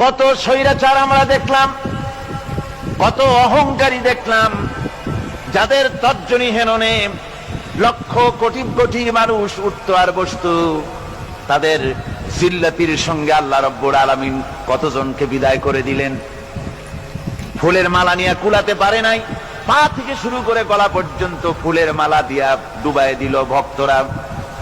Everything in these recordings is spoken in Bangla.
কত স্বৈরাচার আমরা দেখলাম, কত অহংকারী দেখলাম, যাদের তর্জনী হেননে লক্ষ কোটি কোটি মানুষ উঠত আর বসত। তাদের জিল্লাতির সঙ্গে আল্লাহ রব্বুর আলমিন কতজনকে বিদায় করে দিলেন? ফুলের মালা নিয়ে কুলাতে পারে নাই, পা থেকে শুরু করে গলা পর্যন্ত ফুলের মালা দিয়া ডুবাই দিল ভক্তরা।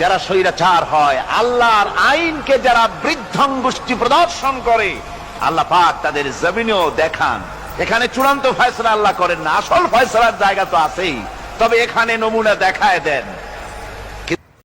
যারা স্বৈরাচার হয়, আল্লাহর আইনকে যারা বৃদ্ধঙ্গুষ্টি প্রদর্শন করে, আল্লাহ পাক তাদের জমিনেও দেখান। এখানে চূড়ান্ত ফয়সলা আল্লাহ করেন না, আসল ফয়সলার জায়গা তো আছেই। তবে এখানে নমুনা দেখায় দেন।